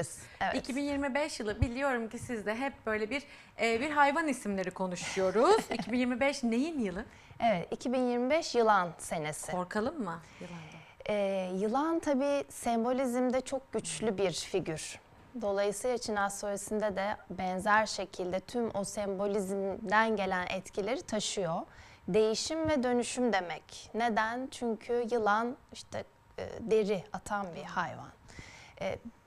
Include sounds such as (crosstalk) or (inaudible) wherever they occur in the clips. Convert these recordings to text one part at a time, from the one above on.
diyebiliriz. Evet. 2025 yılı biliyorum ki siz de hep böyle bir e, bir hayvan isimleri konuşuyoruz. (laughs) 2025 neyin yılı? Evet, 2025 yılan senesi. Korkalım mı yılandan? Ee, yılan tabii sembolizmde çok güçlü bir figür. Dolayısıyla Çin astrolojisinde de benzer şekilde tüm o sembolizmden gelen etkileri taşıyor. Değişim ve dönüşüm demek. Neden? Çünkü yılan işte e, deri atan bir hayvan.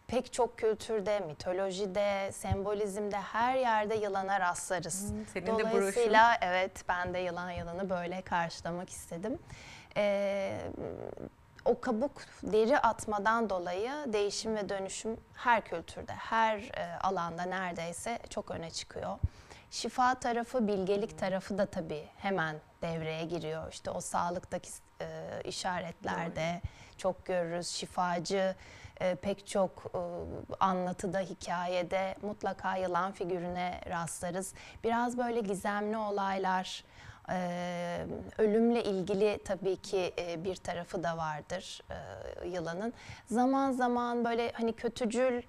Pek çok kültürde, mitolojide, sembolizmde her yerde yılana rastlarız. Hmm, senin de. Dolayısıyla evet ben de yılan yılanı böyle karşılamak istedim. Ee, o kabuk deri atmadan dolayı değişim ve dönüşüm her kültürde, her e, alanda neredeyse çok öne çıkıyor. Şifa tarafı, bilgelik tarafı da tabii hemen devreye giriyor. İşte o sağlıktaki e, işaretlerde çok görürüz. Şifacı e, pek çok e, anlatıda, hikayede mutlaka yılan figürüne rastlarız. Biraz böyle gizemli olaylar, ee, ölümle ilgili tabii ki e, bir tarafı da vardır e, yılanın. Zaman zaman böyle hani kötücül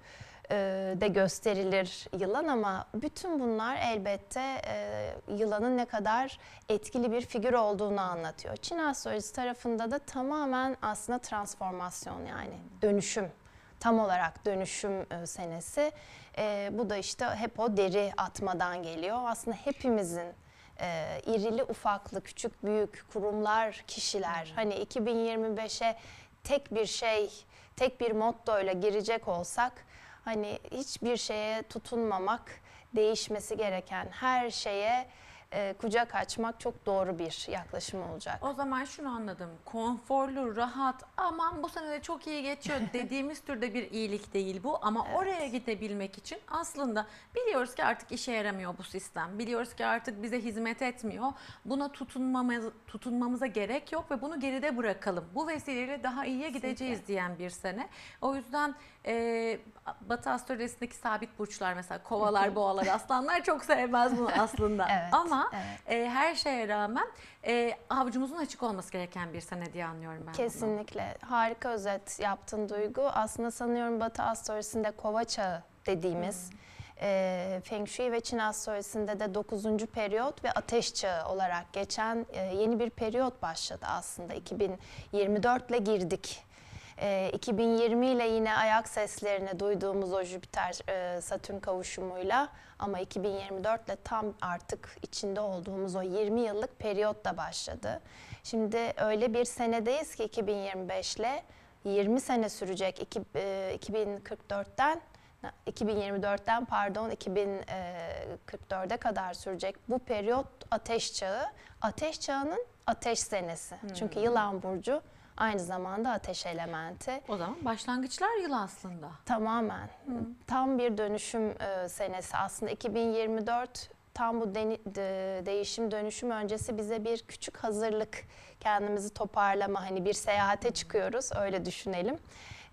e, de gösterilir yılan ama bütün bunlar elbette e, yılanın ne kadar etkili bir figür olduğunu anlatıyor. Çin astrolojisi tarafında da tamamen aslında transformasyon yani dönüşüm tam olarak dönüşüm e, senesi. E, bu da işte hep o deri atmadan geliyor. Aslında hepimizin e, irili ufaklı, küçük büyük kurumlar, kişiler hani 2025'e tek bir şey, tek bir motto ile girecek olsak hani hiçbir şeye tutunmamak, değişmesi gereken her şeye e, kucak açmak çok doğru bir yaklaşım olacak. O zaman şunu anladım. Konforlu, rahat, aman bu sene de çok iyi geçiyor (laughs) dediğimiz türde bir iyilik değil bu. Ama oraya gidebilmek için aslında biliyoruz ki artık işe yaramıyor bu sistem. Biliyoruz ki artık bize hizmet etmiyor. Buna tutunmamız, tutunmamıza gerek yok ve bunu geride bırakalım. Bu vesileyle daha iyiye gideceğiz diyen bir sene. O yüzden e, Batı astrolojisindeki sabit burçlar mesela kovalar, boğalar, aslanlar çok sevmez bunu (laughs) aslında. Evet, Ama evet. e, her şeye rağmen e, avucumuzun açık olması gereken bir sene diye anlıyorum ben. bunu. Kesinlikle. Harika özet yaptın Duygu. Aslında sanıyorum Batı astrolojisinde kova çağı dediğimiz e, Feng Shui ve Çin astrolojisinde de 9. periyot ve ateş çağı olarak geçen e, yeni bir periyot başladı aslında. 2024 ile girdik. E, 2020 ile yine ayak seslerini duyduğumuz o Jüpiter e, Satürn kavuşumuyla ama 2024 ile tam artık içinde olduğumuz o 20 yıllık periyot da başladı. Şimdi öyle bir senedeyiz ki 2025 ile 20 sene sürecek iki- e, 2044'ten 2024'ten pardon 2044'e kadar sürecek bu periyot ateş çağı. Ateş çağının ateş senesi. Çünkü yılan burcu aynı zamanda ateş elementi. O zaman başlangıçlar yılı aslında. Tamamen. Tam bir dönüşüm e, senesi. Aslında 2024 tam bu de- değişim dönüşüm öncesi bize bir küçük hazırlık, kendimizi toparlama, hani bir seyahate çıkıyoruz öyle düşünelim.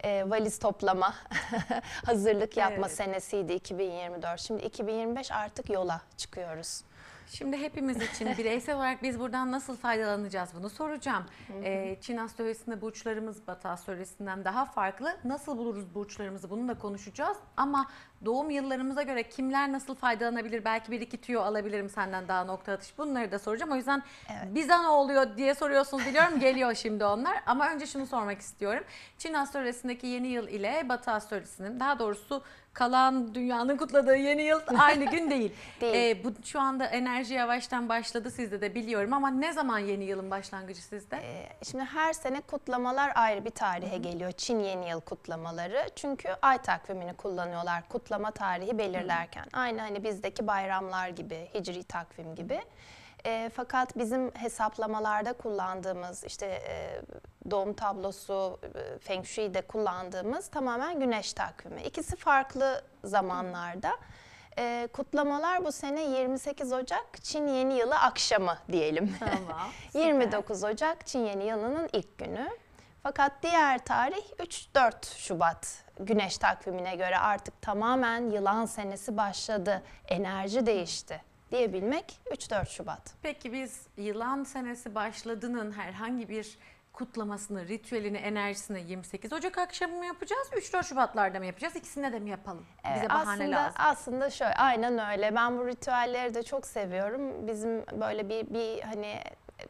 E, valiz toplama, (laughs) hazırlık yapma Evet. senesiydi 2024. Şimdi 2025 artık yola çıkıyoruz. Şimdi hepimiz için (laughs) bireysel olarak biz buradan nasıl faydalanacağız bunu soracağım. Ee, Çin astrolojisinde burçlarımız Batı astrolojisinden daha farklı. Nasıl buluruz burçlarımızı bunu da konuşacağız. Ama doğum yıllarımıza göre kimler nasıl faydalanabilir? Belki bir iki tüyo alabilirim senden daha nokta atış. Bunları da soracağım. O yüzden bize ne oluyor diye soruyorsunuz biliyorum. Geliyor şimdi onlar. Ama önce şunu sormak istiyorum. Çin astrolojisindeki yeni yıl ile Batı astrolojisinin daha doğrusu kalan dünyanın kutladığı yeni yıl aynı gün değil. (laughs) Değil. Ee, bu şu anda enerji yavaştan başladı sizde de biliyorum ama ne zaman yeni yılın başlangıcı sizde? Ee, Şimdi her sene kutlamalar ayrı bir tarihe geliyor. Çin Yeni Yıl kutlamaları. Çünkü ay takvimini kullanıyorlar kutlama tarihi belirlerken. Aynı hani bizdeki bayramlar gibi, hicri takvim gibi. Ee, fakat bizim hesaplamalarda kullandığımız işte e, doğum tablosu, e, Feng Shui'de kullandığımız tamamen güneş takvimi. İkisi farklı zamanlarda. Ee, kutlamalar bu sene 28 Ocak Çin Yeni Yılı akşamı diyelim. Tamam. (laughs) 29 Ocak Çin Yeni Yılı'nın ilk günü. Fakat diğer tarih 3-4 Şubat. Güneş takvimine göre artık tamamen yılan senesi başladı. Enerji değişti diyebilmek 3-4 Şubat. Peki biz yılan senesi başladığının herhangi bir kutlamasını, ritüelini, enerjisini 28 Ocak akşamı mı yapacağız? 3-4 Şubatlarda mı yapacağız? İkisinde de mi yapalım? Evet, Bize bahane aslında, lazım. Aslında şöyle aynen öyle. Ben bu ritüelleri de çok seviyorum. Bizim böyle bir bir hani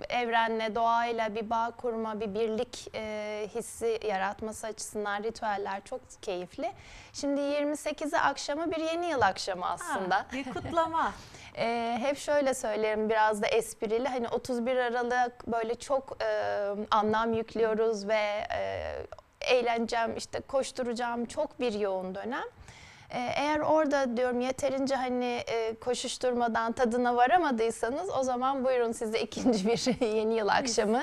evrenle, doğayla bir bağ kurma, bir birlik e, hissi yaratması açısından ritüeller çok keyifli. Şimdi 28'i akşamı bir yeni yıl akşamı aslında. Ha, bir kutlama. (laughs) Ee, hep şöyle söylerim biraz da esprili hani 31 Aralık böyle çok e, anlam yüklüyoruz ve e, eğleneceğim işte koşturacağım çok bir yoğun dönem. Ee, eğer orada diyorum yeterince hani e, koşuşturmadan tadına varamadıysanız o zaman buyurun size ikinci bir (laughs) yeni yıl akşamı.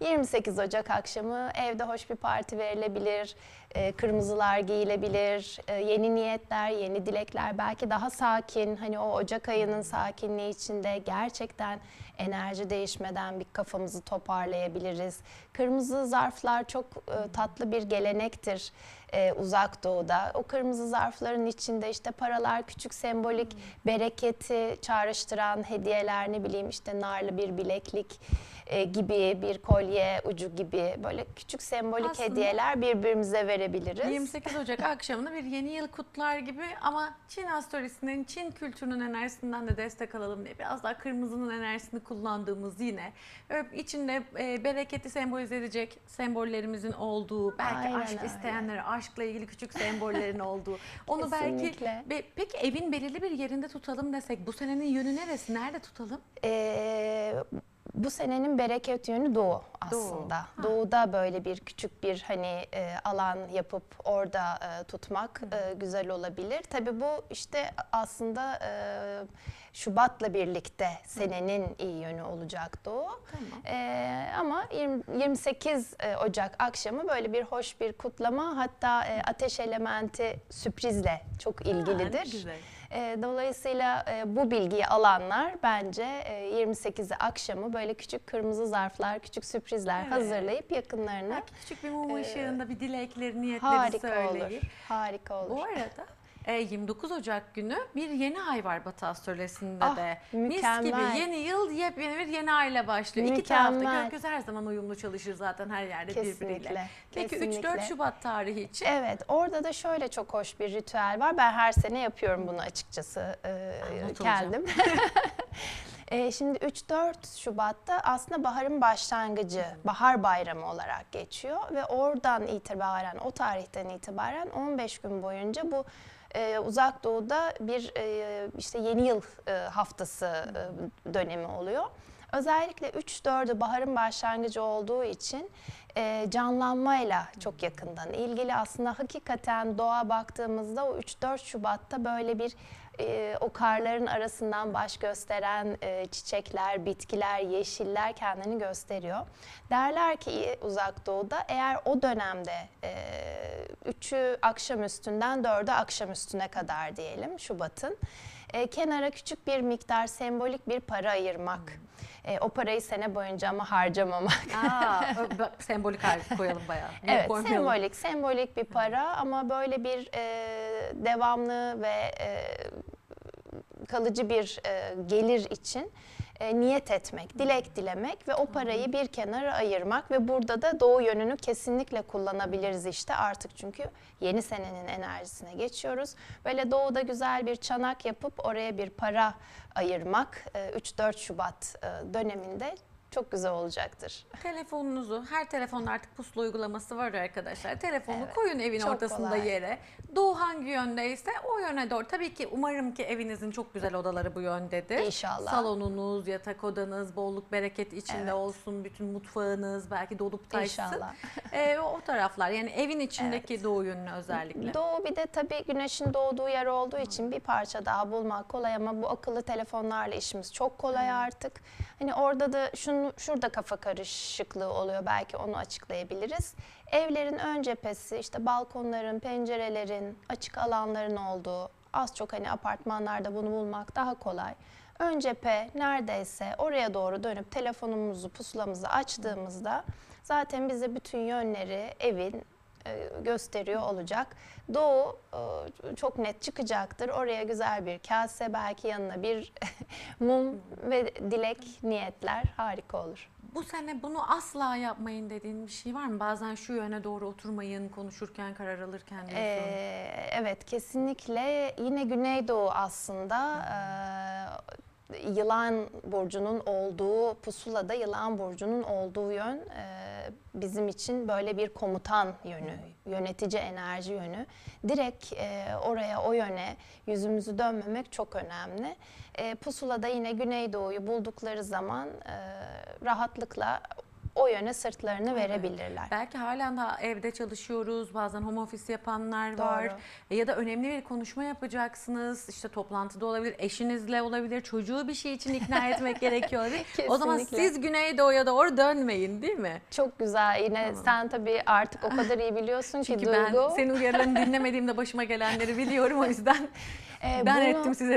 28 Ocak akşamı evde hoş bir parti verilebilir, e, kırmızılar giyilebilir, e, yeni niyetler, yeni dilekler, belki daha sakin, hani o Ocak ayının sakinliği içinde gerçekten enerji değişmeden bir kafamızı toparlayabiliriz. Kırmızı zarflar çok e, tatlı bir gelenektir e, uzak doğuda. O kırmızı zarfların içinde işte paralar, küçük sembolik bereketi çağrıştıran hediyeler ne bileyim işte narlı bir bileklik e, gibi bir kolye ucu gibi böyle küçük sembolik Aslında- hediyeler birbirimize verebiliriz. 28 Ocak (laughs) akşamını bir yeni yıl kutlar gibi ama Çin astrolojisinin, Çin kültürünün enerjisinden de destek alalım diye biraz daha kırmızının enerjisini kullandığımız yine böyle içinde e, bereketi sembolize edecek sembollerimizin olduğu, belki Aynen aşk öyle. isteyenlere aşkla ilgili küçük sembollerin olduğu. (laughs) Onu belki Kesinlikle. Be- peki evin belirli bir yerinde tutalım desek bu senenin yönü neresi? Nerede tutalım? Ee, bu senenin bereket yönü doğu aslında. Ha. Doğuda böyle bir küçük bir hani e, alan yapıp orada e, tutmak e, güzel olabilir. Tabii bu işte aslında e, Şubat'la birlikte senenin iyi yönü olacak doğu. Tamam. Ee, ama 20 28 e, Ocak akşamı böyle bir hoş bir kutlama hatta e, ateş elementi sürprizle çok Ha, ilgilidir. güzel. E, Dolayısıyla e, bu bilgiyi alanlar bence e, 28'i akşamı böyle küçük kırmızı zarflar, küçük sürprizler Evet. hazırlayıp yakınlarına Belki küçük bir mum Ee, ışığında bir dilekleri, niyetleri harika söyleyip. olur. Harika olur. Bu arada e, 29 Ocak günü bir yeni ay var Batı astrolojisinde Ah, de. mükemmel. Mis gibi yeni yıl yepyeni bir yeni ayla başlıyor. İki tarafta Mükemmel. gökyüzü her zaman uyumlu çalışır zaten her yerde birbiriyle. Kesinlikle. Peki 3-4 kesinlikle. Şubat tarihi için Evet, orada da şöyle çok hoş bir ritüel var. Ben her sene yapıyorum bunu açıkçası e, not kendim. (laughs) E, şimdi 3-4 Şubat'ta aslında baharın başlangıcı, bahar bayramı olarak geçiyor ve oradan itibaren, o tarihten itibaren 15 gün boyunca bu e, uzak doğuda bir e, işte yeni yıl e, haftası e, dönemi oluyor. Özellikle 3-4'ü baharın başlangıcı olduğu için e, canlanmayla çok yakından ilgili. Aslında hakikaten doğa baktığımızda o 3-4 Şubat'ta böyle bir e, o karların arasından baş gösteren e, çiçekler, bitkiler, yeşiller kendini gösteriyor. Derler ki uzak doğuda eğer o dönemde e, 3'ü akşam üstünden 4'ü akşam üstüne kadar diyelim Şubat'ın e, kenara küçük bir miktar sembolik bir para ayırmak. E, o parayı sene boyunca ama harcamamak. Aa, bak, sembolik harf koyalım bayağı. (laughs) Niye Evet, koymayalım? sembolik, sembolik bir para ama böyle bir e, devamlı ve e, kalıcı bir e, gelir için e, niyet etmek, dilek dilemek ve o parayı bir kenara ayırmak ve burada da doğu yönünü kesinlikle kullanabiliriz işte artık çünkü yeni senenin enerjisine geçiyoruz. Böyle doğuda güzel bir çanak yapıp oraya bir para ayırmak e, 3-4 Şubat e, döneminde çok güzel olacaktır. Telefonunuzu, her telefonda artık pusula uygulaması var arkadaşlar. Telefonu Evet, koyun evin ortasında kolay. yere. Doğu hangi yöndeyse o yöne doğru. Tabii ki umarım ki evinizin çok güzel odaları bu yöndedir. İnşallah. Salonunuz, yatak odanız, bolluk bereket içinde Evet. olsun. Bütün mutfağınız belki dolup taşsın. İnşallah. (laughs) Ee, o, taraflar yani evin içindeki doğu yönünü özellikle. Doğu bir de tabii güneşin doğduğu yer olduğu için bir parça daha bulmak kolay ama bu akıllı telefonlarla işimiz çok kolay artık. Hani orada da şunu şurada kafa karışıklığı oluyor belki onu açıklayabiliriz. Evlerin ön cephesi işte balkonların, pencerelerin, açık alanların olduğu az çok hani apartmanlarda bunu bulmak daha kolay. Ön cephe neredeyse oraya doğru dönüp telefonumuzu, pusulamızı açtığımızda zaten bize bütün yönleri evin gösteriyor olacak. Doğu e, çok net çıkacaktır. Oraya güzel bir kase, belki yanına bir (laughs) mum ve dilek, niyetler harika olur. bu sene bunu asla yapmayın dediğin bir şey var mı? Bazen şu yöne doğru oturmayın, konuşurken, karar alırken diyorsun. Ee, evet kesinlikle yine Güneydoğu aslında e, yılan burcunun olduğu pusulada yılan burcunun olduğu yön e, bizim için böyle bir komutan yönü, yönetici enerji yönü. Direkt e, oraya o yöne yüzümüzü dönmemek çok önemli. E, pusulada yine Güneydoğu'yu buldukları zaman e, rahatlıkla o yöne sırtlarını verebilirler. Belki halen daha evde çalışıyoruz, bazen home office yapanlar var. Doğru. E, Ya da önemli bir konuşma yapacaksınız, işte toplantıda olabilir, eşinizle olabilir, çocuğu bir şey için ikna (laughs) etmek gerekiyor. O zaman siz Güneydoğu'ya doğru dönmeyin değil mi? Çok güzel. Yine Tamam. sen tabii artık o kadar iyi biliyorsun ki Çünkü Duygu. ben senin uyarılarını dinlemediğimde başıma gelenleri biliyorum o yüzden Ee, (laughs) ben bunu- ettim size